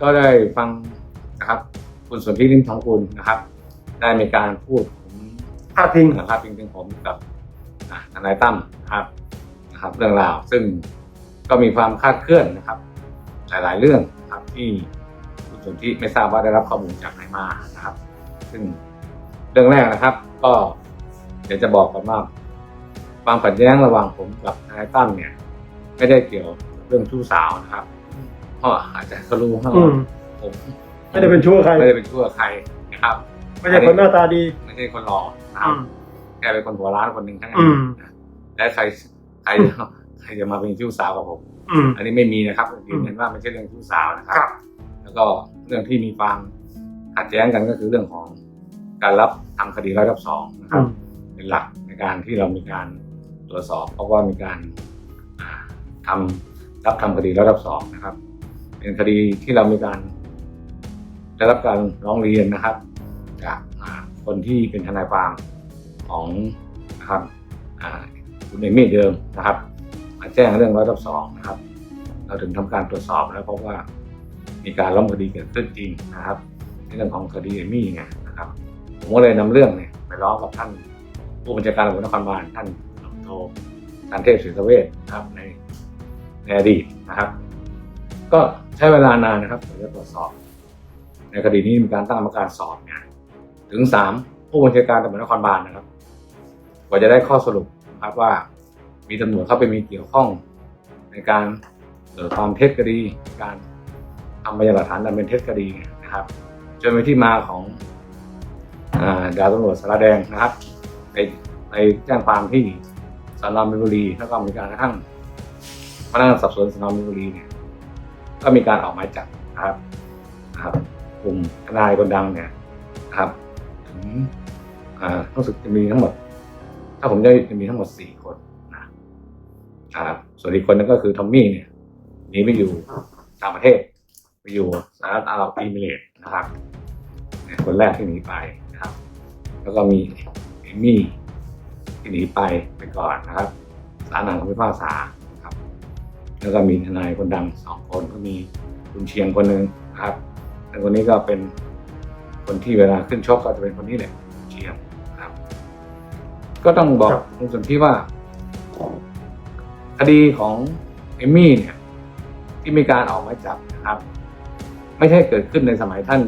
ก็ได้ฟังนะครับ คุณสนธิริมทองคุณนะครับ ได้มีการพูดผมพาดพิงนะครับจริงๆผมกับทนายตั้มนะครับนะครับ เรื่องราวซึ่งก็มีความคาดเคลื่อนนะครับ หลาย ๆ เรื่องนะครับที่คุณสนธิไม่ทราบว่าได้รับข้อมูลจากไหนมานะครับ ซึ่งเรื่องแรกนะครับ ก็เดี๋ยวจะบอกก่อนว่าความขัดแย้งระหว่างผมกับทนายตั้มเนี่ย ไม่ได้เกี่ยวกับเรื่องชู้สาวนะครับ พราะอาจจะเขารู้ว่าอืม ผมไม่ได้เป็นชั่วใคร ไม่ได้เป็นชั่วใครนะครับไม่ใช่คนหน้าตาดี ไม่ใช่คนหล่อนะครับอืมแค่เป็นคนหัวร้านคนหนึ่งเท่านั้อืนม นะและใครใครใครจะมาเป็นชู้สาวกับผม อืม อันนี้ไม่มีนะครับยืนยันว่าไม่ใช่เรื่องชู้สาวนะครับ ครับ แล้วก็เรื่องที่มีความขัดแย้งกันก็คือเรื่องของการรับทำคดีร้อยรับสองนะคอืรับ ม เป็นหลักในการที่เรามีการตรวจสอบ เพราะว่ามีการอ่าทำรับทำคดีร้อยรับสองนะครับ เป็นคดีที่เรามีการได้รับการร้องเรียนนะครับ จากคนที่เป็นทนายความของนะครับคุณเอมี่เดิมนะครับมาแจ้งเรื่องร้อยรับสองนะครับ เราถึงทำการตรวจสอบแล้วพบว่ามีการล้มคดีเกิดขึ้นจริงนะครับ ในเรื่องของคดีเอมี่ไงนะครับ ผมก็เลยนำเรื่องเนี่ยไปร้องกับท่านผู้บัญชาการตำรวจนครบาลท่านตำรวจโทชันเทพศรีสเวชนะครับในในอดีตนะครับ ก็ใช้เวลานานนะครับถึงจะตรวจสอบ ในคดีนี้มีการตั้งกรรมการสอบเนี่ยถึงสามผู้บัญชาการตำรวจนครบาลนะครับ กว่าจะได้ข้อสรุปนะครับว่า มีตำรวจเข้าไปมีเกี่ยวข้อง ในการเกิดความเท็จก็ดี การทำพยานหลักฐานอันเป็นเท็จก็ดีนะครับจนเป็นที่มาของอาดาวตำรวจสารแดงนะครับไปไปแจ้งความที่สนมินบุรีแล้วก็มีการกระทั่งพนักงานสอบสวนสนมินบุรีเนี่ย ก็มีการออกหมายจับนะครับนะครับกลุ่มทนายคนดังเนี่ยนะครับถึงอ่ารู้สึกจะมีทั้งหมด ถ้าผมได้จะมีทั้งหมดสี่คนนะครับส่วนอีกคนนึงก็คือทอมมี่เนี่ยหนีไปอยู่ต่างประเทศ ไปอยู่สหรัฐอาหรับเอมิเรตนะครับคนแรกที่หนีไปนะครับ แล้วก็มีเอมี่ที่หนีไปไปก่อนนะครับศาลนังคำพิพากษา แล้วก็มีทนายคนดังสองคนก็มีคุณเชียงคนหนึ่งนะครับแต่คนนี้ก็เป็นคนที่เวลาขึ้นชกก็จะเป็นคนนี้แหละเชียงนะครับ ก็ต้องบอกครับคุณสนที่ว่าคดีของเอมมี่เนี่ย ที่มีการออกหมายจับนะครับ ไม่ใช่เกิดขึ้นในสมัยท่าน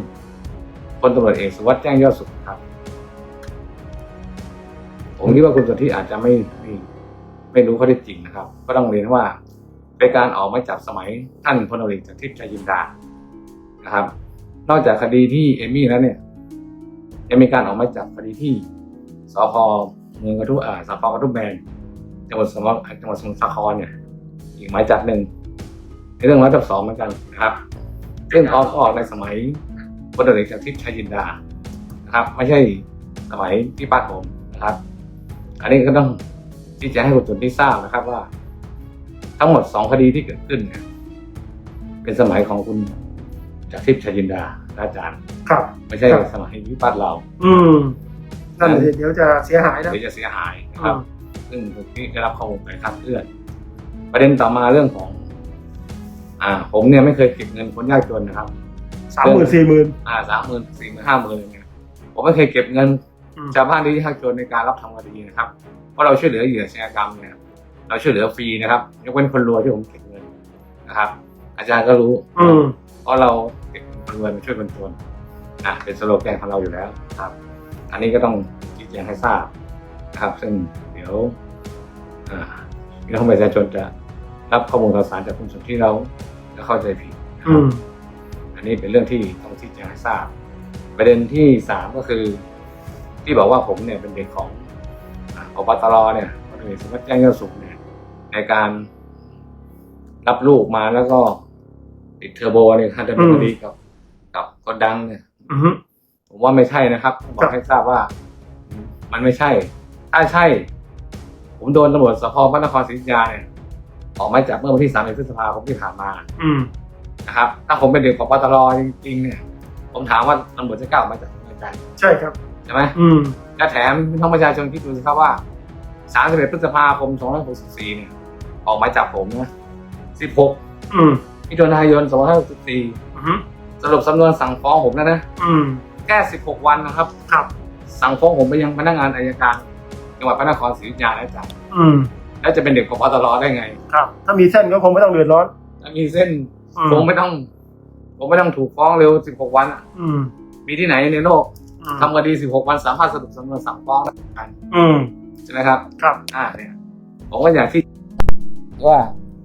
พลตำรวจเอกสุวัสด์แจ้งยอดสุขครับ ผมคิดว่าคุณสนที่อาจจะไม่ไม่ไม่รู้ข้อเท็จจริงนะครับ ก็ต้องเรียนว่า เป็นการออกหมายจับสมัยท่านพลตำรวจเอกจากทิพย์ชัยจินดานะครับ นอกจากคดีที่เอมี่แล้วเนี่ยยังมีการออกหมายจับคดีที่สพเมืองกระทุ่มอ่าสพกระทุ่มแบนจังหวัดสมุทรจังหวัดสมุทรสาครเนี่ย อีกหมายจับหนึ่งในเรื่องร้อยจับสองเหมือนกันนะครับซึ่งออกออกในสมัยพลตำรวจเอกจากทิพย์ชัยจินดานะครับ ไม่ใช่สมัยที่ป้าผมนะครับ อันนี้ก็ต้องที่จะให้คุณตุนที่ทราบนะครับว่า ทั้งหมดสองคดีที่เกิดขึ้นเนี่ยเป็นสมัยของคุณจากทิพย์ชัยจินดาอาจารย์ ครับ ไม่ใช่ครับสมัยวิปัตเรา อืมนั่นสิเดี๋ยวจะเสียหายนะ เดี๋ยวจะเสียหายนะคอืรับมซึ่งผมที่ได้รับข้อมูลไปคลาดเคลื่อน ประเด็นต่อมาเรื่องของ อ่า ผมเนี่ยไม่เคยเก็บเงินคนยากจนนะครับสามหมื่นสี่หมื่นอ่าสามหมื่นสี่หมื่นห้าหมื่นอะไรเงี้ยผมไม่เคยเก็บเงินอืมชาวบ้านที่ยากจนในการรับทำคดีนะครับ เพราะเราช่วยเหลือเหยื่ออาชญากรรมเนี่ย เราช่วยเหลือฟรีนะครับยกเว้นคนรวยที่ผมเก็บเงินนะครับ อาจารย์ก็รู้อืมเพราะเราเก็บเงินคนรวยมาช่วยคนจนอะเป็นสโลแกนของเราอยู่แล้วครับ อันนี้ก็ต้องชี้แจงให้ทราบนะครับ ซึ่งเดี๋ยวอ่าพี่น้องประชาชนจะรับข้อมูลข่าวสารจากคุณสนที่เราจะเข้าใจผิดนะคอืรับมอันนี้เป็นเรื่องที่ต้องชี้แจงให้ทราบ ประเด็นที่สามก็คือ ที่บอกว่าผมเนี่ยเป็นเด็กของอ่าอบตรเนี่ยพลตำรวจเอกสมบัติแจ้งยอดสุขเนี่ย ในการรับลูกมาแล้วก็ ติดเทอร์โบในการดำเนินคดีกับกับคนดังเนี่ยอืมผมว่าไม่ใช่นะครับต้องบอครักบ ให้ทราบว่า มันไม่ใช่ ถ้าใช่ ผมโดนตำรวจสพพระนครศรีอยุธยาเนี่ยออกหมายจับเมื่อวันที่3พฤษภาคมที่ผ่านมา อืม นะครับ ถ้าผมเป็นเด็กของปตรจริงๆเนี่ย ผมถามว่าตำรวจจะกล้าออกหมายจับผมไม่ได้ใช่ครับ ใช่ไหม อืม และแถมพี่น้องประชาชนคิดดูสิครับว่า 31 พฤษภาคม 2564 เนี่ย ออกหมายจับผมนะ16อืมมิถุนายน2564อืมสรุปสำนวนสั่งฟ้องผมแล้วนะ อืม แค่16 วันนะครับ ครับ สั่งฟ้องผมไปยังพนักงานอายการจังหวัดพระนครศรีอยุธยาแล้วจ้ะอืม แล้วจะเป็นเด็กกปตรได้ไงครับ ถ้ามีเส้นก็คงไม่ต้องเดือดร้อนถ้ามีเส้นอืมผมไม่ต้อง ผมไม่ต้องถูกฟ้องเร็ว 16 วันอะอืมมีที่ไหนในโลกอืมทำคดี 16 วันสามารถสรุปสำนวนสั่งฟ้องได้กันอืม ใช่ไหมครับ ครับ อ่าเนี่ยผมก็อยากที่ ว่า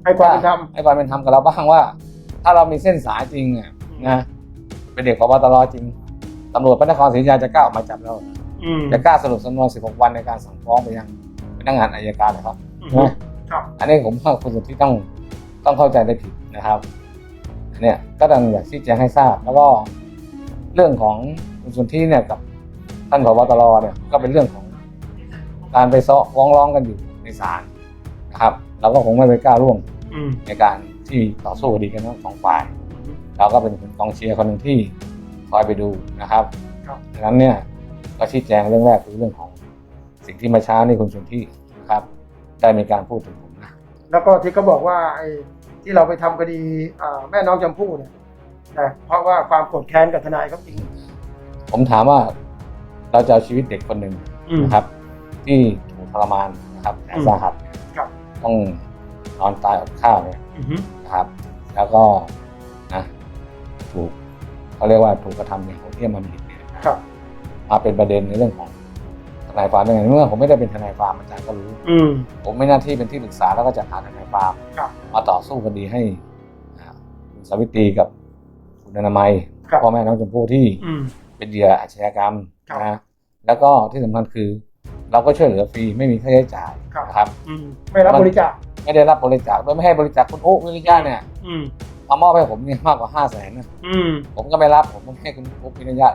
ให้ความเป็นธรรมให้ความเป็นธรรมกับเราบ้างว่า ถ้าเรามีเส้นสายจริงอะนะเป็นเด็กพบตรจริงตำรวจพระนครศรีอยุธยาจะกล้าออกหมายจับเราอืมจะกล้าสรุปสำนวน 16 วันในการสั่งฟ้องไปยังพนักงานอายการนะครับอืมนะครับ อันนี้ผมว่าคุณสุทธิต้องต้องเข้าใจได้ผิดนะครับอันเนี่ยก็ต้องอยากชี้แจงให้ทราบ แล้วก็เรื่องของคุณสุทธิเนี่ยกับท่านผบตรเนี่ยก็เป็นเรื่องของการไปซ้อฟ้องร้องกันอยู่ในศาลนะครับ เราก็คงไม่ไปกล้าร่วมอืมในการที่ต่อสู้คดีกันทั้งสองฝ่าย เราก็เป็นกองเชียร์คนหนึ่งที่คอยไปดูนะครับครับ ดังนั้นเนี่ยก็ชี้แจงเรื่องแรกคือเรื่องของสิ่งที่มาช้านี่คุณสุนที่นะครับ ได้มีการพูดถึงผมนะ แล้วก็ที่เขาบอกว่าไอ้ที่เราไปทำคดีอ่าแม่น้องชมพู่เนี่ยนะเพราะว่าความโกรธแค้นกับทนายเขาจริงผมถามว่าเราจะเอาชีวิตเด็กคนหนึ่งอืม นะครับ ที่ถูกทรมานนะครับแสนสาหัสเนี่ยครับ ต้องนอนตายอดข้าวเนี่ยอือฮึนะครับ แล้วก็นะถูกเขาเรียกว่าถูกกระทำอย่างโหดเหี้ยมมันผิดเนี่ยครับ มาเป็นประเด็นในเรื่องของทนายความได้ไงเมื่อผมไม่ได้เป็นทนายความอาจารย์ก็รู้ อืม ผมไม่หน้าที่เป็นที่ปรึกษาแล้วก็จัดหาทนายความครับ มาต่อสู้คดีให้อ่าคุณสาวิตรีกับคุณอนามัยครับพ่อแม่น้องชมพู่ที่อืม เป็นเหยื่ออาชญากรรมครับ นะแล้วก็ที่สำคัญคือ เราก็ช่วยเหลือฟรีไม่มีค่าใช้จ่ายครับ นะครับอืมไม่รับบริจาคไม่ได้รับบริจาคโดยไม่ให้บริจาคคุณอุ๊วิริยะเนี่ยอืมมามอบให้ผมเนี่ยมากกว่าห้าแสนนะอืม ผมก็ไม่รับผมก็ให้คุณอุ๊วิริยะ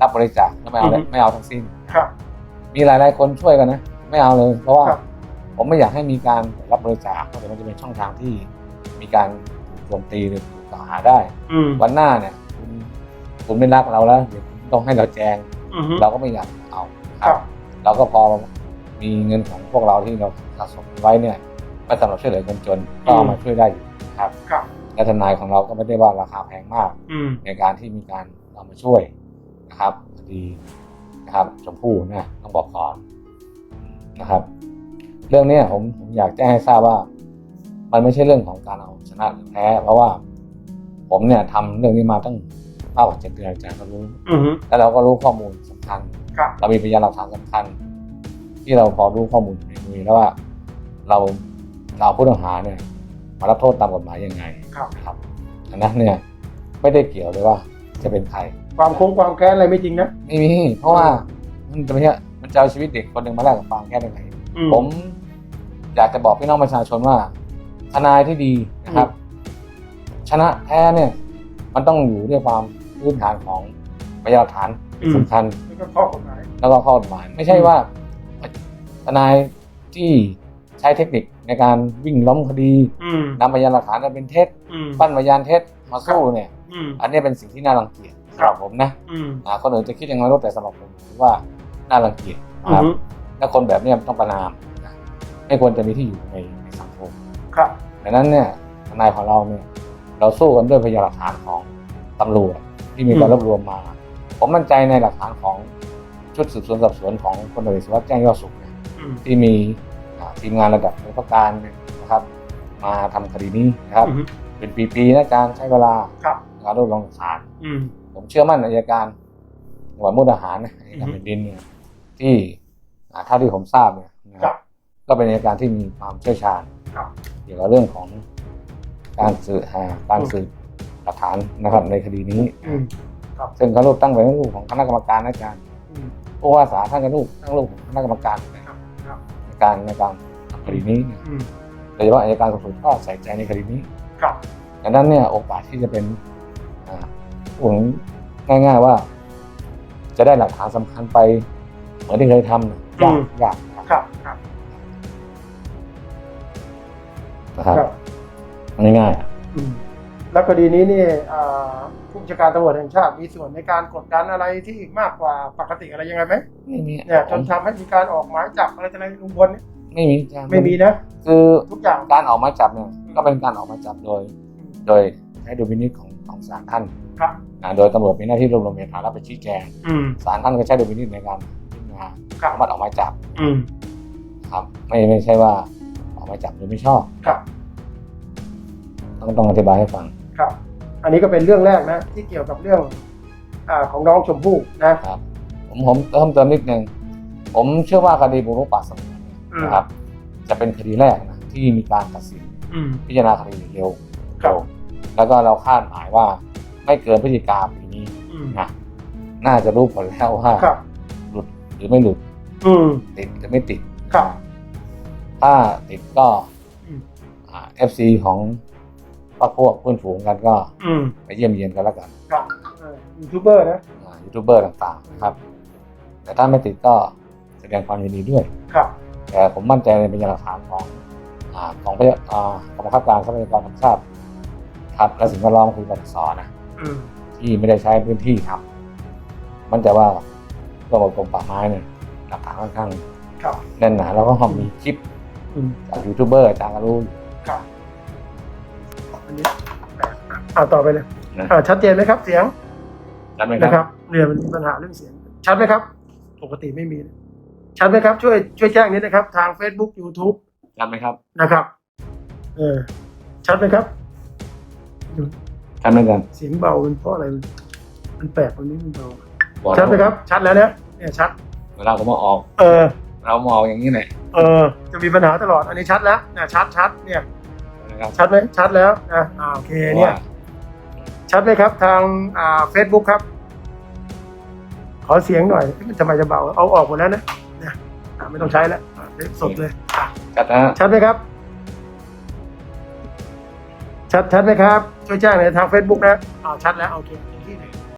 รับบริจาคก็ไม่เอาเลยอือฮึ ไม่เอาทั้งสิ้น ครับ มีหลายๆคนช่วยกันนะ ไม่เอาเลย เพราะว่าครับ ผมไม่อยากให้มีการรับบริจาคเพราะเดี๋ยวมันจะเป็นช่องทางที่มีการถูกโจมตีหรือถูกกล่าวหาได้ อืมวันหน้าเนี่ยคุณคุณไม่รักเราแล้วเดี๋ยวคุณต้องให้เราแจง อือฮึเราก็ไม่อยากเอา ครับ เราก็พอมีเงินของพวกเราที่เราสะสมไว้เนี่ยมาสำหรับช่วยเหลือคนจนก็เอามาช่วยได้อยู่นะครับครับ และทนายของเราก็ไม่ได้ว่าราคาแพงมาก อืม ในการที่มีการเอามาช่วยนะครับคดีนะครับชมพู่นะต้องบอกก่อนนะครับ เรื่องเนี้ยผมผมอยากแจ้งให้ทราบว่า มันไม่ใช่เรื่องของการเอาชนะหรือแพ้ เพราะว่า ผมเนี่ยทำเรื่องนี้มาตั้งมากกว่าเจ็ดเดือนอาจารย์ก็รู้ อือฮึแล้วเราก็รู้ข้อมูลสำคัญ ครับเรามีพยานหลักฐานสำคัญ ที่เราพอรู้ข้อมูลอยู่ในมือแล้วว่า เราเราผู้ต้องหาเนี่ยมารับโทษตามกฎหมายยังไงครับ ครับอันนั้นเนี่ยไม่ได้เกี่ยวเลยว่าจะเป็นใคร ความโค้งความแค้นอะไรไม่จริงนะไม่มีเพราะว่ามันจะไม่ใช่มันจะเอาชีวิตเด็กคนหนึ่งมาแลกกับฟางแค่ไหนอืผมอยากจะบอกพี่น้องประชาชนว่าทนายที่ดีนะครับ ชนะแพ้เนี่ย มันต้องอยู่ด้วยความพื้นฐานของพยานหลักฐาน ที่สำคัญ นี่ก็ข้อกฎหมายแล้วก็ข้อกฎหมายไม่ใช่ว่าทนายที่ใช้เทคนิคในการวิ่งล้มคดีอืมนำพยานหลักฐานอันเป็นเท็จอืมปั้นพยานเท็จมาสู้เนี่ย อืม อันนี้เป็นสิ่งที่น่ารังเกียจสำหรับผมนะอืมอ่าคนอื่นจะคิดยังไงก็แต่สำหรับผมถือว่าน่ารังเกียจอืนะครับมและคนแบบเนี้ยต้องประนามนะไม่ควรจะมีที่อยู่ในในสังคม ครับ ดังนั้นเนี่ยทนายของเราเนี่ยเราสู้กันด้วยพยานหลักฐานของตำรวจที่มีการรวบรวมมา ผมมั่นใจในหลักฐานของชุดสืบสวนสอบสวนของพลตำรวจเอกสุวัสดิ์แจ้งยอดสุขเนี่ยอืมที่มีอ่าทีมงานระดับผู้ประการเนี่ยนะครับ มาทำคดีนี้นะครับอืมเป็นปีๆนะอาจารย์ใช้เวลาครับในการรวบรวมหลักฐานอืมผมเชื่อมั่นอัยการจังหวัดมุกดาหารนะอัยการอือฮึแผ่นดินเนี่ยที่อ่าเท่าที่ผมทราบเนี่ยนะคครัรับบก็เป็นอัยการที่มีความเชี่ยวชาญครับเกี่ยวกับเรื่องของการสืบหาการสืบหลักฐานนะครับในคดีนี้ อืมซึ่งเขารูปตั้งไว้ในรูปของคณะกรรมการนะอาจารย์อืมผู้ว่าสาท่านก็รูปตั้งรูปของคณะกรรมการครับครับในการในการทำคดีนี้เนี่ยอืมโดยเฉพาะอัยการสูงสุดก็ใส่ใจในคดีนี้ครับดังนั้นเนี่ยโอกาสที่จะเป็นอ่าพูดง่าย ๆว่า จะได้หลักฐานสำคัญไป เหมือนที่เคยทำเนี่ยยากยากยากครับครับนะครับครับง่ายๆอะอืมแล้วคดีนี้นี่อ่า ผู้บัญชาการตำรวจแห่งชาติมีส่วนในการกดดันอะไรที่มากกว่าปกติอะไรยังไงไหมไม่มีเนี่ยจนทำให้มีการออกหมายจับอะไรต่างๆลุงพลเนี่ยไม่มีอาจารย์ไม่มีนะคือทุกอย่างการออกหมายจับเนี่ยก็เป็นการออกหมายจับโดย โดยใช้ดุลพินิจของของของศาลท่านครับนะโดยตำรวจมีหน้าที่รวบรวมพยานหลักฐานแล้วไปชี้แจงอืมศาลท่านก็ใช้ดุลพินิจในการพิจารณาครับอนุมัติออกหมายจับอืมครับ ไม่ไม่ใช่ว่าออกหมายจับโดยไม่ชอบครับต้องต้องอธิบายให้ฟังครับ อันนี้ก็เป็นเรื่องแรกนะที่เกี่ยวกับเรื่องอ่าของน้องชมพู่นะครับ ผมผมเพิ่มเติมนิดนึงผมเชื่อว่าคดีบุกรุกป่าสงวนเนี่ยอืมนะครับ จะเป็นคดีแรกนะที่มีการตัดสินอืมพิจารณาคดีเร็วครับเร็วแล้วก็เราคาดหมายว่าไม่เกินพฤศจิกาปีนี้อืมนะน่าจะรู้ผลแล้วว่าครับหลุดหรือไม่หลุดอืมติดหรือไม่ติดครับถ้าติดก็อืมเอฟซีของ พวกพวกเพื่อนฝูงกันก็อืมไปเยี่ยมเยียนกันแล้วกันครับเออยูทูบเบอร์นะอ่ายูทูบเบอร์ต่างๆนะครับ แต่ถ้าไม่ติดก็แสดงความยินดีด้วย ครับแต่ผมมั่นใจในพยานหลักฐานของอ่าของพยอ่ากองบังคับการทรัพยากรธรรมชาติครับและสิ่งแวดล้อมคือบสนะ อืมที่ไม่ได้ใช้พื้นที่ทำมั่นใจว่าระบบกรมป่าไม้เนี่ยหลักฐานค่อนข้างครับแน่นหนาแล้วก็มีคลิปอืมจากยูทูบเบอร์อาจารย์ก็รู้อยู่ครับอั นนี้อ่าต่อไปเลยนะอ่าชัดเจนไหมครับ เสียงจำไหมคนะครัรับ บเนี่ยมันมีปัญหาเรื่องเสียง ชัดไหมครับ ปกติไม่มีนะชัดไหมครับ ช่วยช่วยแจ้งนิดนะครับ ทาง Facebook YouTube จำไหมครับนะครับ เออ ชัดไหมครับจำเหมือนกันเสียงเบาเป็นเพราะอะไรมันมันแปลกตรงนี้มันเบาบอกชัดไหมครับ ชัดแล้วเนี่ยเนี่ยชัดเวลาผมมาออก เออ เรามาออกอย่างนี้แหละ เออ จะมีปัญหาตลอด อันนี้ชัดแล้วเนี่ยชัดชัดเนี่ย นะครับชัดไหมชัดแล้วนะอ่าโอเคเนี่ยชัดไหมครับทางอ่าเฟซบุ๊กครับ ขอเสียงหน่อยเอ๊ะมันทำไมจะเบาเอาออกหมดแล้วนะเนี่ยอ่าไม่ต้องใช้แล้วอ่าเล่นสดเลยอะชัดนะฮะชัดไหมครับ ชัดชัดไหมครับ ช่วยแจ้งในอยทาง Facebook นะอ่าชัดแล้วโอเคที่ไหน